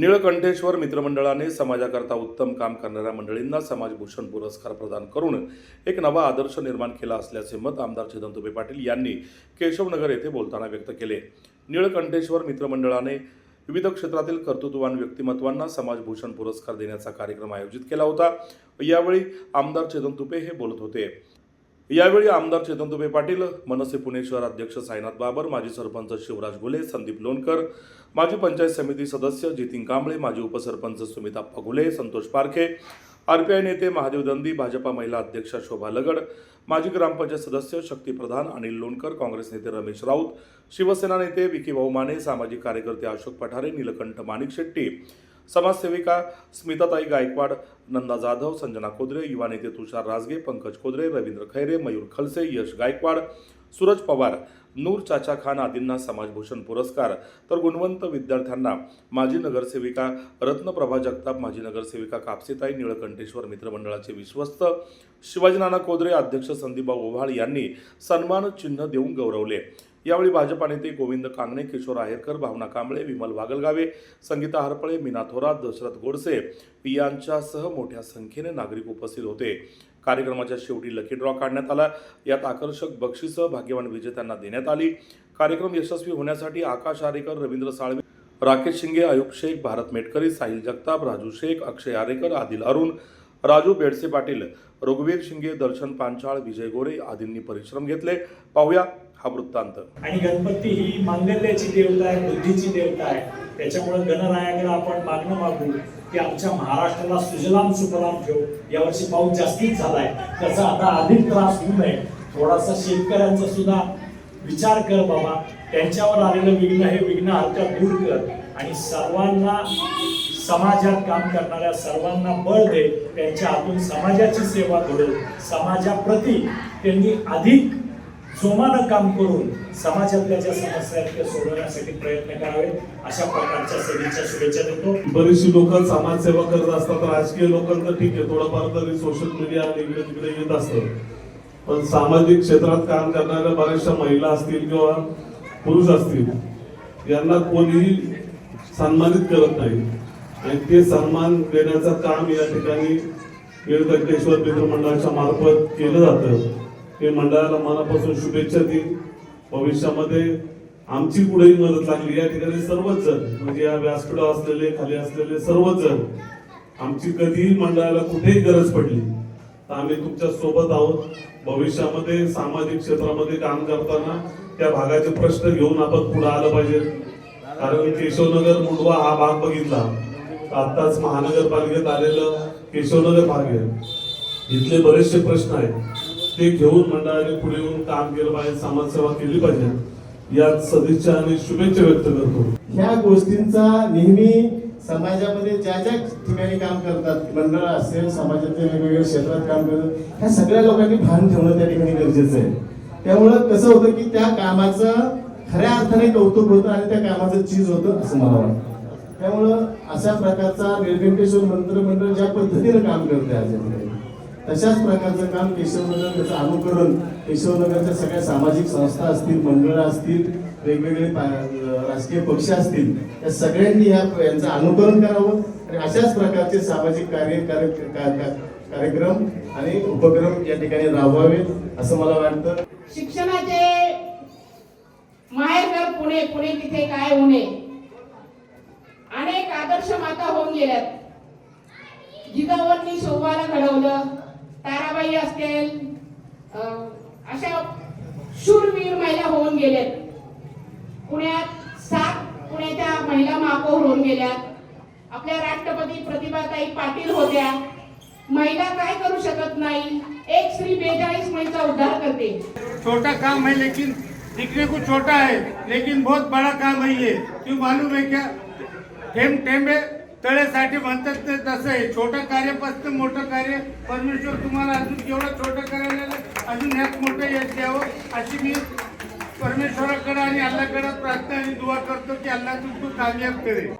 निळकंठेश्वर मित्रमंडळाने समाजाकरता उत्तम काम करणाऱ्या मंडळींना समाजभूषण पुरस्कार प्रदान करून एक नवा आदर्श निर्माण केला असल्याचे मत आमदार छेदन तुपे पाटील यांनी केशवनगर येथे बोलताना व्यक्त केले. निळकंठेश्वर मित्रमंडळाने विविध क्षेत्रातील कर्तृत्ववान व्यक्तिमत्वांना समाजभूषण पुरस्कार देण्याचा कार्यक्रम आयोजित केला होता. यावेळी आमदार चेतन तुपे हे बोलत होते. यावेळी आमदार चेतन तुपे पाटील मनसे पुणे शहर अध्यक्ष साईनाथ बाबर माजी सरपंच शिवराज घुले संदीप लोणकर माजी पंचायत समिती सदस्य जितीन कांबळे माजी उपसरपंच सुमिता पगुले संतोष पारखे आरपीआय नेते महादेव दंदी भाजपा महिला अध्यक्षा शोभा लगड माजी ग्रामपंचायत सदस्य शक्ती प्रधान अनिल लोणकर काँग्रेस नेते रमेश राऊत शिवसेना नेते विकी भाऊ माने सामाजिक कार्यकर्ते अशोक पठारे नीलकंठ माणिक शेट्टी समाजसेविका स्मिताताई गायकवाड नंदा जाधव संजना कोदरे युवा नेते तुषार राजगे पंकज कोदरे रवींद्र खैरे मयूर खलसे यश गायकवाड सूरज पवार नूर चाचा खान आदींना समाजभूषण पुरस्कार. तर गुणवंत विद्यार्थ्यांना माजी नगरसेविका रत्नप्रभा जगताप माजी नगरसेविका कापसेताई निळकंठेश्वर मित्रमंडळाचे विश्वस्त शिवाजीनाना कोदरे अध्यक्ष संदीपभाऊ ओव्हाळ यांनी सन्मान चिन्ह देऊन गौरवले. यावेळी भाजपा नेते गोविंद कांगणे किशोर आहेरकर भावना कांबळे विमल वागलगावे संगीता हरपळे मीना थोरात दशरथ गोडसे यांच्यासह मोठ्या संख्येने नागरिक उपस्थित होते. कार्यक्रमाच्या शेवटी लकी ड्रॉ काढण्यात आला. यात आकर्षक बक्षिसं भाग्यवान विजेत्यांना देण्यात आली. कार्यक्रम यशस्वी होण्यासाठी आकाश आरेकर रवींद्र साळवे राकेश शिंगे अयुब शेख भारत मेटकरी साहिल जगताप राजू शेख अक्षय आरेकर आदिल अरुण राजू बेडसे पाटील रघुवीर शिंगे दर्शन पांचाळ विजय गोरे आदींनी परिश्रम घेतले. पाहूया हा वृत्तांत. आणि गणपती ही मांगल्याची देवता आहे बुद्धीची देवता आहे. त्याच्यामुळे गणरायाकडे आपण मागणं मागू की आमच्या महाराष्ट्राला सुजलाम सुफलाम ठेव. यावर्षी पाऊस जास्तीच झालाय. त्याचा आता अधिक त्रास होऊ नये. थोडासा शेतकऱ्यांचा सुद्धा विचार कर बाबा. त्यांच्यावर आलेलं विघ्न हे विघ्न हरच्या दूर कर. आणि सर्वांना समाजात काम करणाऱ्या सर्वांना बळ दे त्यांच्या हातून समाजाची सेवा घडून समाजाप्रती त्यांनी अधिक जोमानं काम करून समाजातल्या ज्या समस्या आहेत त्या सोडवण्यासाठी प्रयत्न करावे अशा प्रकारच्या सभेच्या शुभेच्छा देतो. बरीचशी लोक समाजसेवा करत असतात. राजकीय लोकांचं ठीक आहे. थोडंफार तरी सोशल मीडिया इकडे तिकडे येत असतं. पण सामाजिक क्षेत्रात काम करणाऱ्या बऱ्याचशा महिला असतील किंवा पुरुष असतील यांना कोणीही सन्मानित करत नाही. आणि ते सन्मान देण्याचं काम या ठिकाणी निळकंठेश्वर मित्रमंडळाच्या मार्फत केलं जातं. ते मंडळाला मनापासून शुभेच्छा देईन. भविष्यामध्ये आमची कुठेही मदत लागली. या ठिकाणी सर्वच जण म्हणजे या व्यासपीठावर असलेले खाली असलेले सर्वच जण आमची कधीही मंडळाला कुठेही गरज पडली तर आम्ही तुमच्यासोबत आहोत. भविष्यामध्ये सामाजिक क्षेत्रामध्ये काम करताना त्या भागाचे प्रश्न घेऊन आपण पुढे आलं पाहिजे. कारण केशवनगर मुंडवा हा भाग बघितला. आताच महानगरपालिकेत आलेलं केशवनगर भाग आहे. इथले बरेचसे प्रश्न आहेत. ते घेऊन मंडळाने पुढे येऊन काम केलं पाहिजे समाजसेवा केली पाहिजे. यात सदिच्छा आणि शुभेच्छा व्यक्त करतो. ह्या गोष्टींचा नेहमी समाजामध्ये ज्या ज्या ठिकाणी काम करतात मंडळ असेल समाजाच्या वेगवेगळ्या क्षेत्रात काम करतात ह्या सगळ्या लोकांनी भान ठेवणं त्या ठिकाणी गरजेचं आहे. त्यामुळं कसं होतं की त्या कामाचं खऱ्या अर्थाने कौतुक होतं आणि त्या कामाचं चीज होतं असं मला वाटतं. त्यामुळं अशा प्रकारचा निळकंठेश्वर मंत्रमंडळ ज्या पद्धतीनं काम करते आज तशाच प्रकारचं काम केशवनगर त्याचं अनुकरण केशवनगरच्या सगळ्या सामाजिक संस्था असतील मंडळं असतील वेगवेगळे राजकीय पक्ष असतील या सगळ्यांनी या यांचं अनुकरण करावं आणि अशाच प्रकारचे सामाजिक कार्य कार्य- कार्यक्रम आणि उपक्रम या ठिकाणी राबवावेत असं मला वाटतं. शिक्षणाचे माहेरघर पुणे पुणे तिथे काय होणे अनेक आदर्श माता होऊन गेल्यात. जिजाऊंनी शोभाला घडवलं ताराबाई असतील अशा शूरवीर महिला होऊन गेल्यात. पुण्यात सात पुण्याच्या महिला महापौर होऊन गेल्यात. आपल्या राष्ट्रपती प्रतिभाताई पाटील होत्या. महिला काय करू शकत नाही? एक श्री बेचाळीस महिला उद्धार करते. छोटा काम है लेकिन दिखने को छोटा है लेकिन बहुत बड़ा काम है ये। क्यों मालूम है क्या? थेंब थेंबे तळेसाठी म्हणतात ते तसं आहे छोटं कार्यापासून मोठं कार्य। परमेश्वर तुम्हाला अजून केवढं छोटं करायला अजून ह्यात मोठं यश द्यावं अशी मी परमेश्वराकडे आणि अल्लाकडे प्रार्थना आणि दुवा करतो की अल्ला तुमचं कामयाब करेल